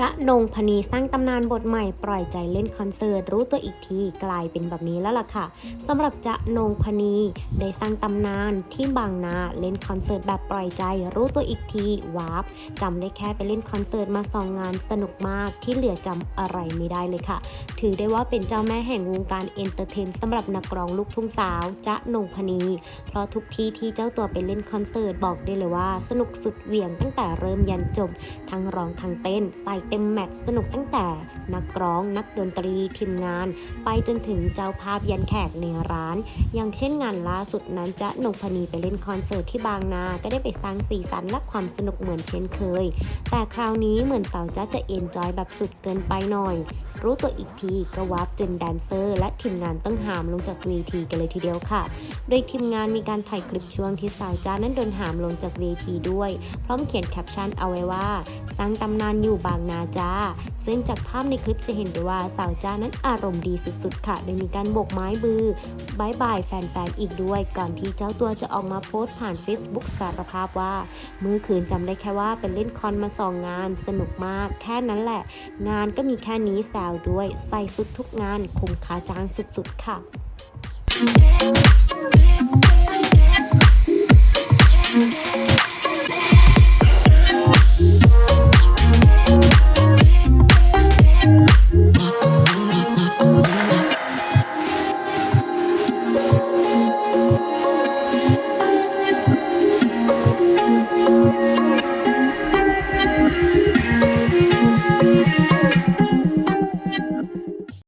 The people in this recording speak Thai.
จะนงพนีสร้างตำนานบทใหม่ปล่อยใจเล่นคอนเสิร์ตรู้ตัวอีกทีกลายเป็นแบบนี้แล้วล่ะค่ะสำหรับจะนงพนีได้สร้างตำนานที่บางนาเล่นคอนเสิร์ตแบบปล่อยใจรู้ตัวอีกทีวาร์ปจำได้แค่ไปเล่นคอนเสิร์ตมาสองงานสนุกมากที่เหลือจำอะไรไม่ได้เลยค่ะ ถือได้ว่าเป็นเจ้าแม่แห่งวงการเอนเตอร์เทนสำหรับนักร้องลูกทุ่งสาวจะนงพนีเพราะทุกที่ที่เจ้าตัวไปเล่นคอนเสิร์ตบอกได้เลยว่า สนุกสุดเหวี่ยงตั้งแต่เริ่มยันจบทั้งร้องทั้งเต้นใส่เต็มแมตช์สนุกตั้งแต่ นักร้องนักดนตรีทีมงาน ไปจนถึงเจ้าภาพยันแขกในร้าน อย่างเช่นงานล่าสุดนั้นจะนงพนีไปเล่นคอนเสิร์ตที่บางนา ก็ได้ไปสร้างสีสันและความสนุกเหมือนเช่นเคย แต่คราวนี้เหมือนสาวจ๊ะจะเอนจอยแบบสุดเกินไปหน่อย รู้ตัวอีกทีก็วับจนแดนเซอร์ และทีมงานต้องหามลงจากเวทีกันเลยทีเดียวค่ะ โดยทีมงานมีการถ่ายคลิปช่วงที่สาวจ้านั้นโดนหามลงจากเวทีด้วย พร้อมเขียนแคปชั่นเอาไว้ว่า สร้างตำนานอยู่บางนาจ้า ซึ่งจากภาพในคลิปจะเห็นได้ว่าสาวจ้านั้นอารมณ์ดีสุดๆ ค่ะ โดยมีการโบกไม้บือ บายบายแฟนๆ อีกด้วย ก่อนที่เจ้าตัวจะออกมาโพสต์ผ่าน Facebook สารภาพว่าเมื่อคืนจำได้แค่ว่าเป็นเล่นคอนมาสองงาน สนุกมาก แค่นั้นแหละ งานก็มีแค่นี้แซวด้วย ใส่สุดทุกงานคุ้มค่าจ้างสุดๆ ค่ะ Thank